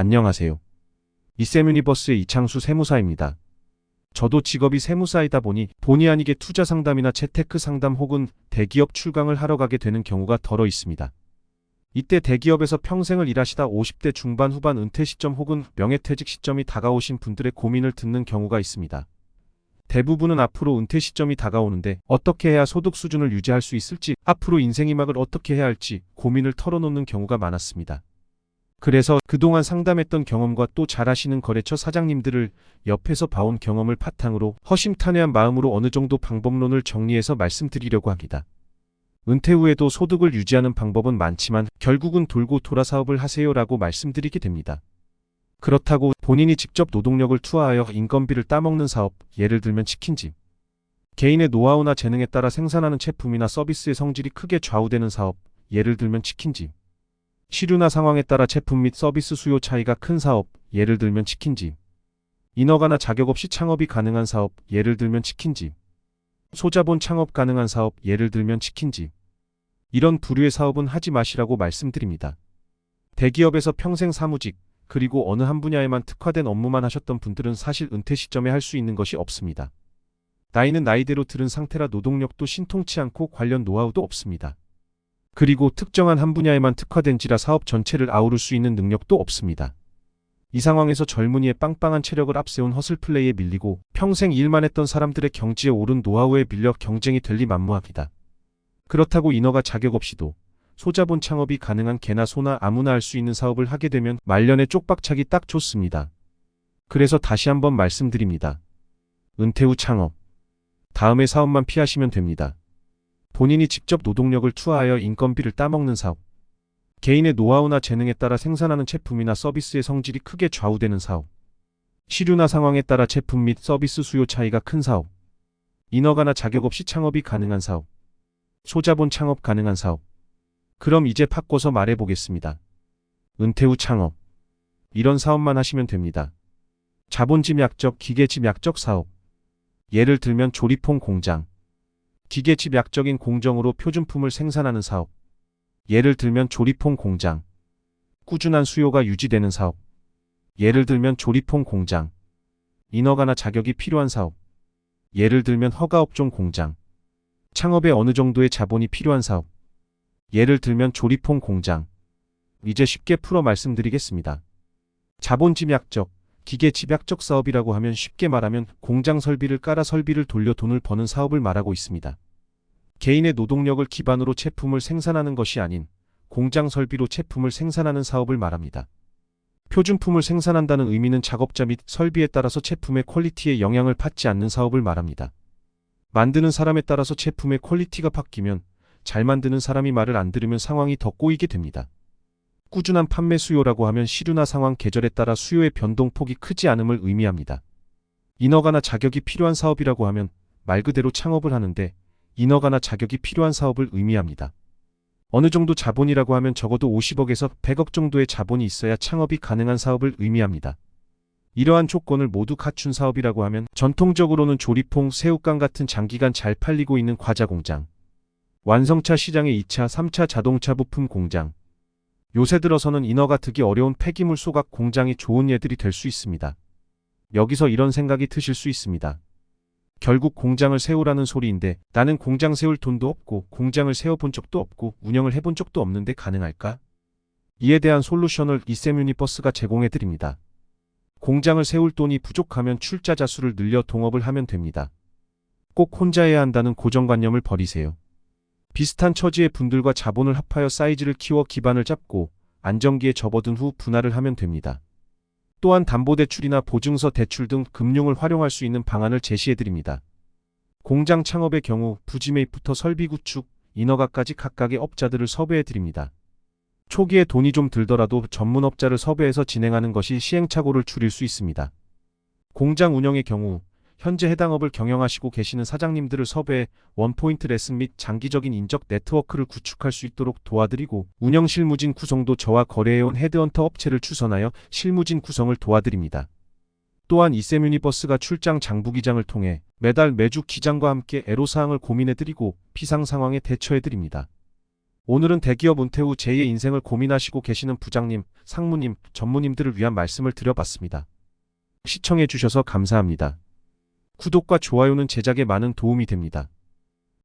안녕하세요. 이쌤 유니버스의 이창수 세무사입니다. 저도 직업이 세무사이다 보니 본의 아니게 투자 상담이나 재테크 상담 혹은 대기업 출강을 하러 가게 되는 경우가 덜어 있습니다. 이때 대기업에서 평생을 일하시다 50대 중반 후반 은퇴 시점 혹은 명예퇴직 시점이 다가오신 분들의 고민을 듣는 경우가 있습니다. 대부분은 앞으로 은퇴 시점이 다가오는데 어떻게 해야 소득 수준을 유지할 수 있을지, 앞으로 인생 이막을 어떻게 해야 할지 고민을 털어놓는 경우가 많았습니다. 그래서 그동안 상담했던 경험과 또 잘하시는 거래처 사장님들을 옆에서 봐온 경험을 바탕으로 허심탄회한 마음으로 어느 정도 방법론을 정리해서 말씀드리려고 합니다. 은퇴 후에도 소득을 유지하는 방법은 많지만 결국은 돌고 돌아 사업을 하세요라고 말씀드리게 됩니다. 그렇다고 본인이 직접 노동력을 투하하여 인건비를 따먹는 사업, 예를 들면 치킨집. 개인의 노하우나 재능에 따라 생산하는 제품이나 서비스의 성질이 크게 좌우되는 사업, 예를 들면 치킨집. 시류나 상황에 따라 제품 및 서비스 수요 차이가 큰 사업, 예를 들면 치킨집. 인허가나 자격 없이 창업이 가능한 사업, 예를 들면 치킨집. 소자본 창업 가능한 사업, 예를 들면 치킨집. 이런 부류의 사업은 하지 마시라고 말씀드립니다. 대기업에서 평생 사무직, 그리고 어느 한 분야에만 특화된 업무만 하셨던 분들은 사실 은퇴 시점에 할 수 있는 것이 없습니다. 나이는 나이대로 들은 상태라 노동력도 신통치 않고 관련 노하우도 없습니다. 그리고 특정한 한 분야에만 특화된지라 사업 전체를 아우를 수 있는 능력도 없습니다. 이 상황에서 젊은이의 빵빵한 체력을 앞세운 허슬 플레이에 밀리고 평생 일만 했던 사람들의 경지에 오른 노하우에 밀려 경쟁이 될리 만무합니다. 그렇다고 인허가 자격 없이도 소자본 창업이 가능한 개나 소나 아무나 할 수 있는 사업을 하게 되면 말년에 쪽박차기 딱 좋습니다. 그래서 다시 한번 말씀드립니다. 은퇴 후 창업. 다음의 사업만 피하시면 됩니다. 본인이 직접 노동력을 투하하여 인건비를 따먹는 사업. 개인의 노하우나 재능에 따라 생산하는 제품이나 서비스의 성질이 크게 좌우되는 사업. 시류나 상황에 따라 제품 및 서비스 수요 차이가 큰 사업. 인허가나 자격 없이 창업이 가능한 사업. 소자본 창업 가능한 사업. 그럼 이제 바꿔서 말해보겠습니다. 은퇴 후 창업. 이런 사업만 하시면 됩니다. 자본집 약적, 기계집 약적 사업. 예를 들면 조리퐁 공장. 기계집 약적인 공정으로 표준품을 생산하는 사업. 예를 들면 조리퐁 공장. 꾸준한 수요가 유지되는 사업. 예를 들면 조리퐁 공장. 인허가나 자격이 필요한 사업. 예를 들면 허가업종 공장. 창업에 어느 정도의 자본이 필요한 사업. 예를 들면 조리퐁 공장. 이제 쉽게 풀어 말씀드리겠습니다. 자본집 약적, 기계 집약적 사업이라고 하면 쉽게 말하면 공장 설비를 깔아 설비를 돌려 돈을 버는 사업을 말하고 있습니다. 개인의 노동력을 기반으로 제품을 생산하는 것이 아닌 공장 설비로 제품을 생산하는 사업을 말합니다. 표준품을 생산한다는 의미는 작업자 및 설비에 따라서 제품의 퀄리티에 영향을 받지 않는 사업을 말합니다. 만드는 사람에 따라서 제품의 퀄리티가 바뀌면 잘 만드는 사람이 말을 안 들으면 상황이 더 꼬이게 됩니다. 꾸준한 판매 수요라고 하면 시류나 상황 계절에 따라 수요의 변동폭이 크지 않음을 의미합니다. 인허가나 자격이 필요한 사업이라고 하면 말 그대로 창업을 하는데 인허가나 자격이 필요한 사업을 의미합니다. 어느 정도 자본이라고 하면 적어도 50억에서 100억 정도의 자본이 있어야 창업이 가능한 사업을 의미합니다. 이러한 조건을 모두 갖춘 사업이라고 하면 전통적으로는 조리퐁, 새우깡 같은 장기간 잘 팔리고 있는 과자 공장, 완성차 시장의 2차, 3차 자동차 부품 공장, 요새 들어서는 인허가 드기 어려운 폐기물 소각 공장이 좋은 예들이 될 수 있습니다. 여기서 이런 생각이 드실 수 있습니다. 결국 공장을 세우라는 소리인데 나는 공장 세울 돈도 없고 공장을 세워본 적도 없고 운영을 해본 적도 없는데 가능할까? 이에 대한 솔루션을 이셈 유니버스가 제공해 드립니다. 공장을 세울 돈이 부족하면 출자자 수를 늘려 동업을 하면 됩니다. 꼭 혼자 해야 한다는 고정관념을 버리세요. 비슷한 처지의 분들과 자본을 합하여 사이즈를 키워 기반을 잡고 안정기에 접어든 후 분할을 하면 됩니다. 또한 담보대출이나 보증서 대출 등 금융을 활용할 수 있는 방안을 제시해드립니다. 공장 창업의 경우 부지 매입부터 설비 구축, 인허가까지 각각의 업자들을 섭외해드립니다. 초기에 돈이 좀 들더라도 전문업자를 섭외해서 진행하는 것이 시행착오를 줄일 수 있습니다. 공장 운영의 경우 현재 해당 업을 경영하시고 계시는 사장님들을 섭외해 원포인트 레슨 및 장기적인 인적 네트워크를 구축할 수 있도록 도와드리고 운영 실무진 구성도 저와 거래해온 헤드헌터 업체를 추선하여 실무진 구성을 도와드립니다. 또한 이쌤 유니버스가 출장 장부기장을 통해 매달 매주 기장과 함께 애로사항을 고민해드리고 피상 상황에 대처해드립니다. 오늘은 대기업 은퇴 후 제2의 인생을 고민하시고 계시는 부장님, 상무님, 전무님들을 위한 말씀을 드려봤습니다. 시청해주셔서 감사합니다. 구독과 좋아요는 제작에 많은 도움이 됩니다.